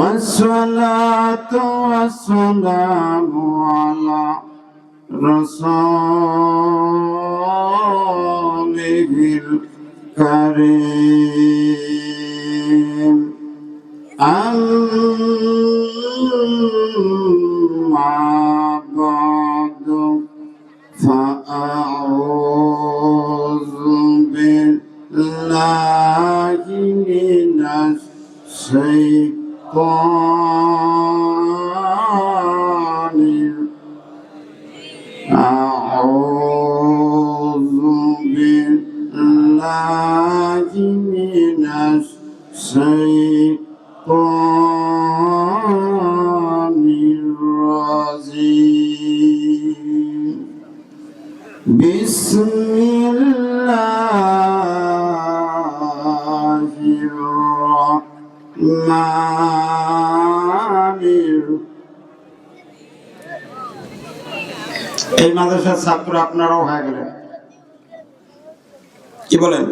والصلاة والسلام على رسوله الكريم এই মাদ্রাসার ছাত্র আপনারাও হয়ে গেলেন। কি বলেন?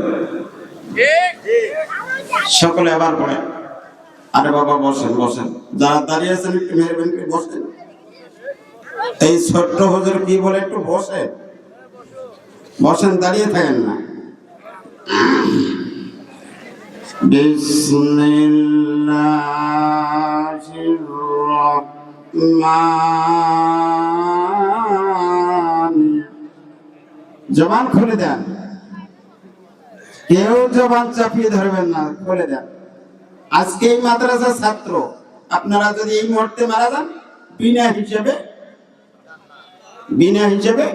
সকলে আবার পড়ে। আরে বাবা, বসেন বসেন। যারা দাঁড়িয়ে আছেন, একটু মেহরবানি করে বসেন। এই ছোট্ট হুজুর কি বলে, একটু বসেন। বসেন, দাঁড়িয়ে থাকেন না। বিসমিল্লাহির রহমানির জবান খুলে দেন। কেউ জবান চাপিয়ে ধরবেন না, খুলে দেন। আজকে এই মাদ্রাসার ছাত্র, আপনারা যদি এই মুহূর্তে মারা যান, বিনা হিসেবে বিনা হিসেবে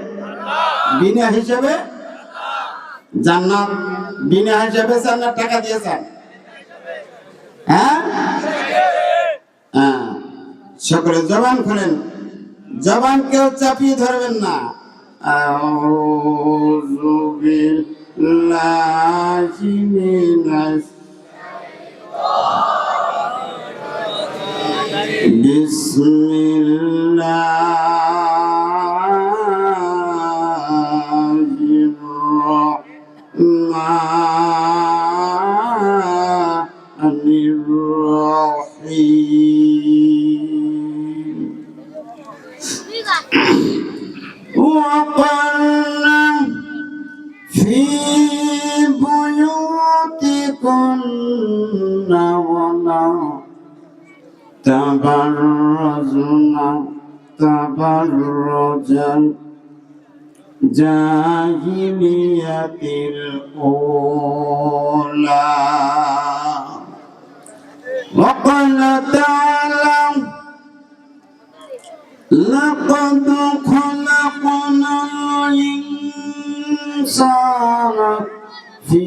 বিনা হিসেবে জান্নাত, বিনা হিসেবে জান্নাত টাকা দিয়েছেন হ্যাঁ? হ্যাঁ। সকলে জবান খোলেন। জবান কেউ চাপিয়ে ধরবেন না। আউযু বিল্লাহি মিনাশ বিসমিল্লাহির تبرزنا تبرج الجاهلية الأولى وقال تعالى لقد خلقنا الإنسان في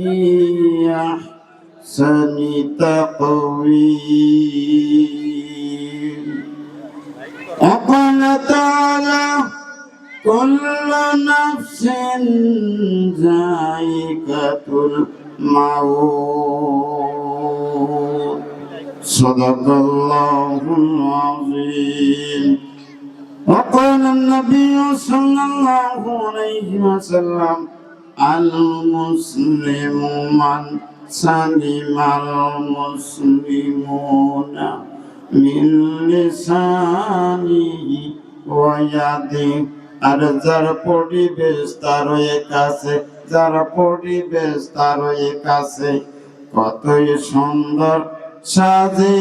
أحسن تقويم وقال تعالى كل نفس ذائقة الموت صدق الله العظيم وقال النبي صلى الله عليه وسلم المسلم من سلم المسلمون من لسانه ويده আর যার পরিবেশ তার ওই কাছে যার পরিবেশ তার ওই কাছে কতই সুন্দর সাজে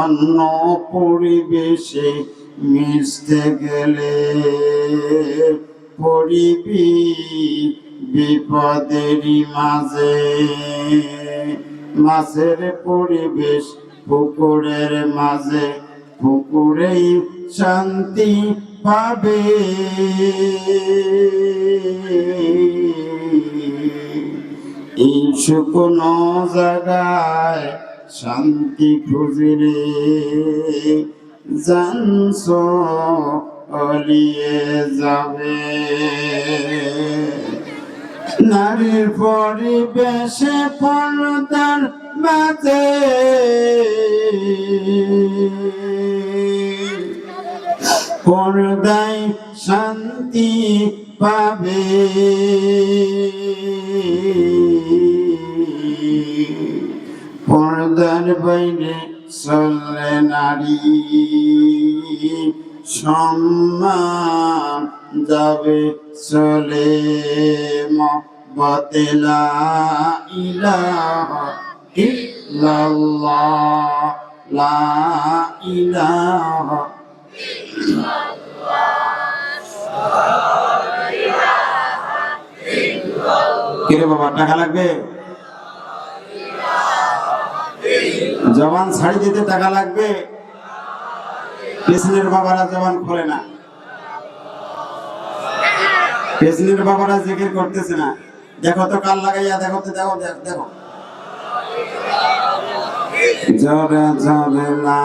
অন্য পরিবেশে মিশতে গেলে পরিবি বিপদেরই মাঝে মাছের পরিবেশ পুকুরের মাঝে, পুকুরেই শান্তি পাবে। এই শুকনো জায়গায় শান্তি খুঁজলে জানস অলিয়ে যাবে। নারীর পরিবেশে পর্দার মাঝে। পর্দায় শান্তি পাবে। পর্দার বাইরে চললে নারী সম্মান যাবে চলে। মতেলা ইলাহা ইল্লাল্লাহ, লা ইলাহা কিরে বাবা, টাকা লাগবে? জবান ছাড়ি দিতে টাকা লাগবে? পেছনের বাবারা জবান খোলে না। পেছনের বাবারা জিকির করতেছে না। দেখো তো কাল লাগাইয়া দেখো তো, দেখো দেখো জরে জরে, লা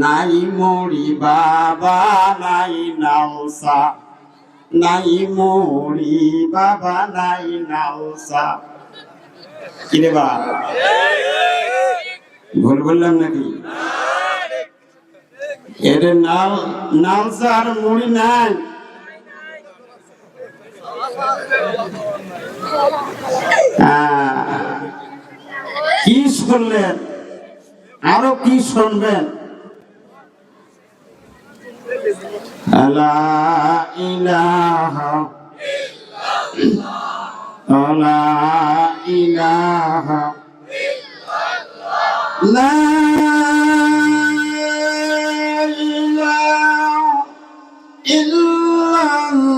নাই মরি বাবা, নাই নাওসা নাই মরি বাবা, নাই নাওসা কিরে বা ভুল বললাম নাকি? এর নাল নাওসা আর মুড়ি নাই। কি শুনলেন? আরও কি শুনবেন? লা ইলাহা লা ইলাহা লা ইলাহা ইল্লাল্লাহ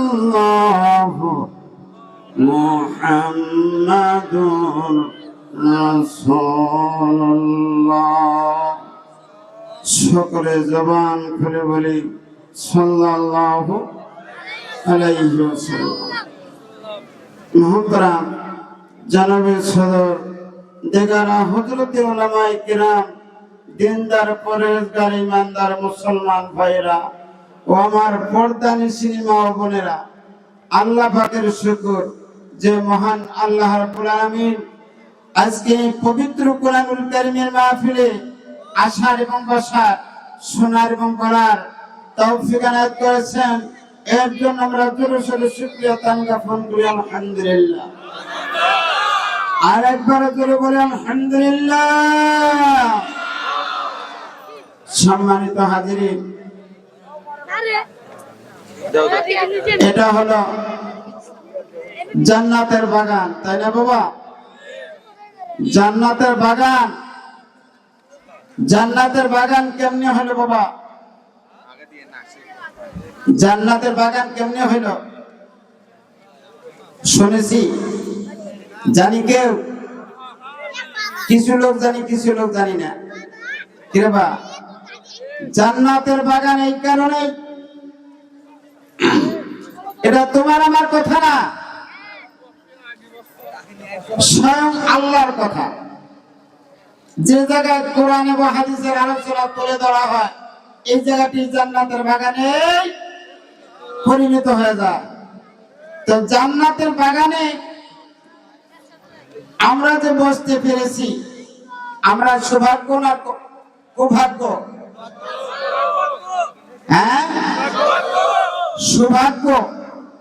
মুহাম্মাদুর রাসূলুল্লাহ। সকলে জবান খুলে বলি, সাল্লাল্লাহু আলাইহি ওয়াসাল্লাম। মহতরাম, জানাবে সদর দেগারা হযরতে উলামায়ে কিরাম, দিনদার পরেজগার ইমানদার মুসলমান ভাইরা ও আমার পর্দানি সিনেমা ও বোনেরা, আল্লাহ পাকের শুকর যে মহান আল্লাহ রাব্বুল আলামিন আজকে পবিত্র কোরআনুল কারীমের মাহফিলে আসার এবং বসার, শোনার এবং বলার তৌফিক আনায়াত করেছেন। এর জন্য আমরা সোরে শুকরিয়া তান জ্ঞাপন করি আলহামদুলিল্লাহ। আর একবার জোরে বলে আলহামদুলিল্লাহ। সম্মানিত হাজিরিন এটা হলো জান্নাতের বাগান তাই না বাবা? জান্নাতের বাগান। জান্নাতের বাগান কেমনে হলো বাবা? জান্নাতের বাগান কেমনে হইল শুনেছি। জানি কেউ? কিছু লোক জানি, কিছু লোক জানি না। কিরে বা? জান্নাতের বাগান এই কারণে এটা তোমার আমার কথা না। স্বয়ং আল্লাহর কথা। যে জায়গায় কোরআন এবং হাদিসের আলোচনা তুলে ধরা হয়, এই জায়গাটি জান্নাতের বাগানে পরিণত হয়ে যায়। তো জান্নাতের বাগানে আমরা যে বসতে পেরেছি, আমরা সৌভাগ্য না কুভাগ্য? হ্যাঁ? সৌভাগ্য।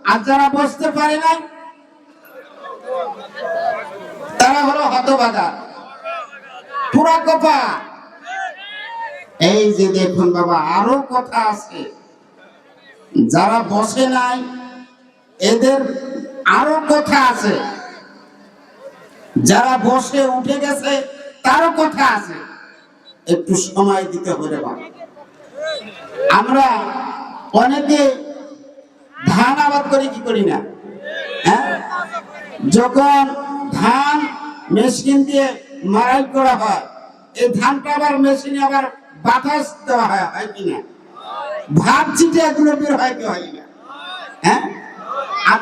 আর যারা বসতে পারে নাই, তারা হলো হতবাগা। পুরা কপা। এই যে দেখুন বাবা, আরও কথা আছে। যারা বসে নাই, এদের আরও কথা আছে। যারা বসে উঠে গেছে, তারও কথা আছে। একটু সময় দিতে হবে আমরা অনেকে ধান আবাদ করি, কি করি না? হ্যাঁ? যখন ধান মেশিন দিয়ে মারাই করা হয়, এই ধানটা আবার মেশিনে আবার বাতাস দেওয়া হয় হয় কিনা ভাত ছিটে এগুলো বের হয় কি হয় না। হ্যাঁ? আর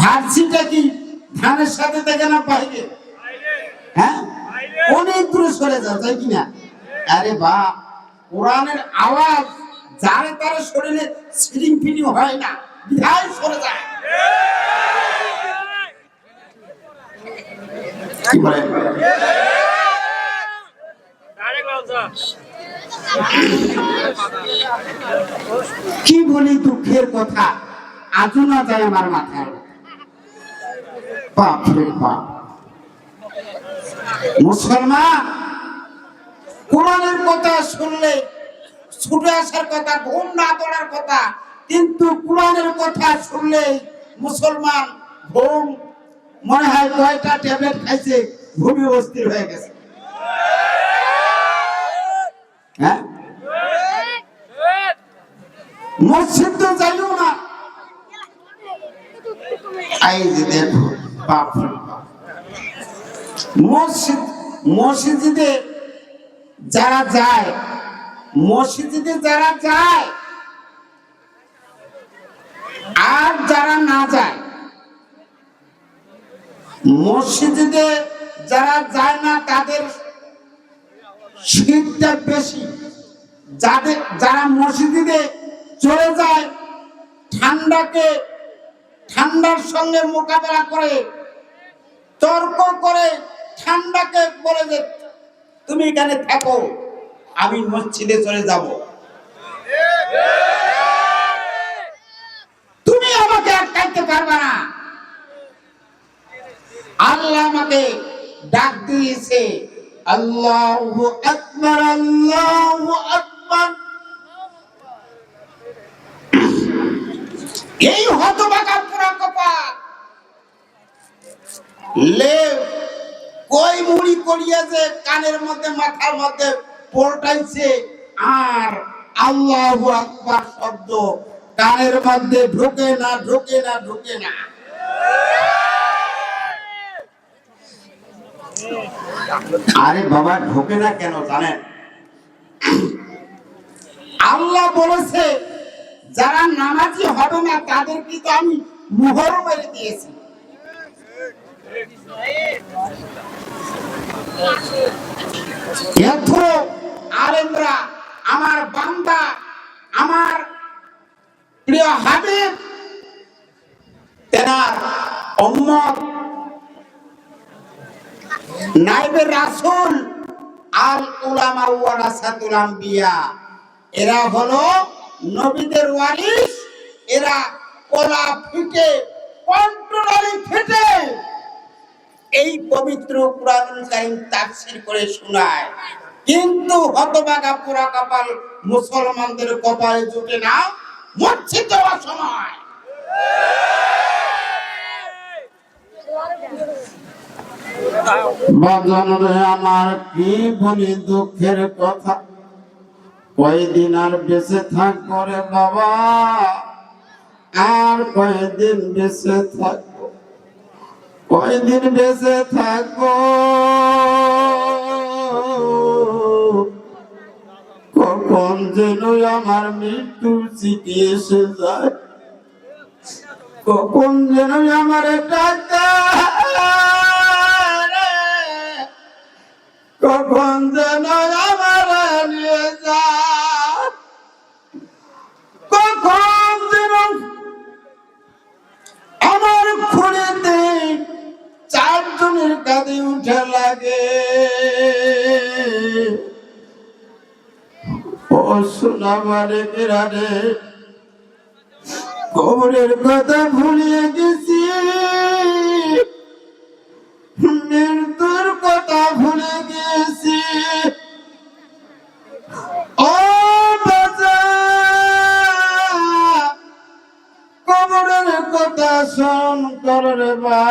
ভাত ছিটা কি ধানের সাথে দেখে না বাইরে? হ্যাঁ? অনেক দূরে সরে যায় তাই কিনা আরে বা, কোরআনের আওয়াজ যারে তারে শরীরে সিলিং ফিলিং হয় না, বিধায় সরে যায়। কি বলি দুঃখের কথা? আজও না যায় আমার মাথায়। বাপ। মুসলমান, কোরআনের কথা শুনলে ছুটে আসার কথা, ঘুম না পড়ার কথা, কিন্তু কোরআনের কথা শুনলে মুসলমান ঘুম, মনে হয় কয়টা ট্যাবলেট খাইছে, ঘুমে অস্থির হয়ে গেছে। হ্যাঁ? মসজিদ তো যাইও না। এই দেখো মসজিদে যারা যায়, মসজিদে যারা যায়, আর যারা না যায়, মসজিদে যারা যায় না, তাদের শীতটা বেশি। যাদের, যারা মসজিদে চলে যায়, ঠান্ডাকে, ঠান্ডার সঙ্গে মোকাবেলা করে তর্ক করে ঠান্ডাকে বলে যে, তুমি এখানে থাকো, আমি মসজিদে চলে যাব। তুমি আমাকে আটকাইতে পারবে না। আল্লাহ আমাকে ডাক দিয়েছে, আল্লাহ আকবার আল্লাহ আকবার। এই হতবাকা পুরা কপাল কই মুড়ি কানের মধ্যে, মাথার মধ্যে আর আকবার শব্দ, কানের মধ্যে ঢোকে না ঢোকে না ঢোকে না। আরে বাবা, ঢোকে না কেন জানেন? আল্লাহ বলেছে, যারা নামাজি হবে না তাদের কিন্তু আমি মোহর মেরে দিয়েছি। আলেমরা আমার বান্দা, আমার প্রিয় হাবিব, তেনার উম্মত নাইবে রাসূল আল উলামা ওয়ারাসাতুল এরা হলো নবীদের ওয়ারিস এরা কলা ফিটে, কন্ট্রোলারি ফিটে। এই পবিত্র কোরআনুল কারীম তাফসীর করে শোনায়। কিন্তু হতবাগা পুরা কপাল মুসলমানদের কপালে জুটে না মসজিদ যাওয়ার সময় বাজানরে আমার কি বলি দুঃখের কথা? কয়দিন আর বেঁচে থাক করে বাবা? আর কয়দিন বেঁচে থাকব কয়দিন বেঁচে থাকব? কখন যেন আমার মৃত্যুর চিঠি এসে যায়? কখন যেন আমার টাকা কখন যেন কাঁধে উঠে লাগে। ও কবরের কথা ভুলিয়ে গেছি। মৃত্যুর কথা ভুলে গেছি। ও কবরের কথা শোন কর রে বা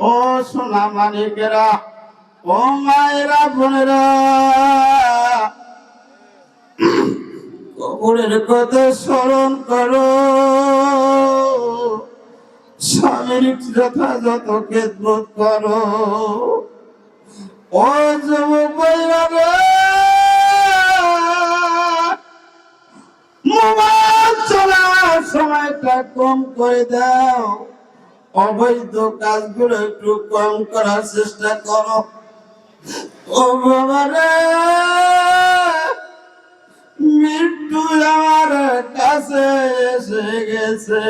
ও সোনা মানিকেরা ও মায়েরা বোনেরা। কবরের কথা স্মরণ করো। স্বামীর যথাযথ খেদমত করো। ও যুবক মোবাইল সময়টা কম করে দাও। অবৈধ কাজগুলো একটু কম করার চেষ্টা করো। ও বাবা মৃত্যু আমার কাছে এসে গেছে।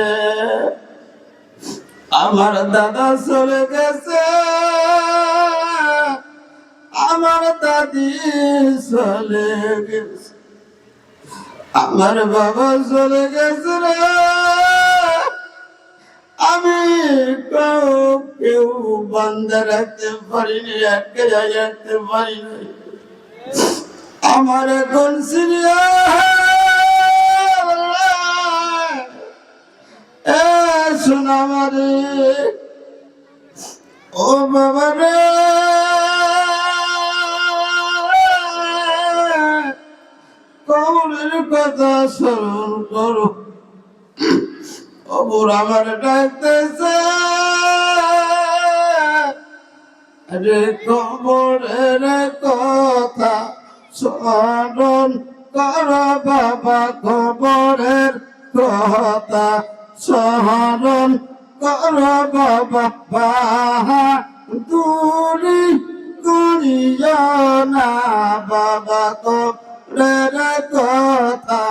আমার দাদা চলে গেছে। আমার দাদি চলে গেছে। আমার বাবা চলে গেছে রে। আমি কেউ বন্ধ রাখতে পারিনি, একে রাখতে পারিনি। আমার এখন সোনামারি ও বাবা রে। কবরের কথা স্মরণ করো। অবুর আমার ডাকতেছে। রে কবরের কথা স্মরণ কর বাবা কবরের কথা স্মরণ কর বাবা দূরি করিয়া না বাবা কবরের কথা।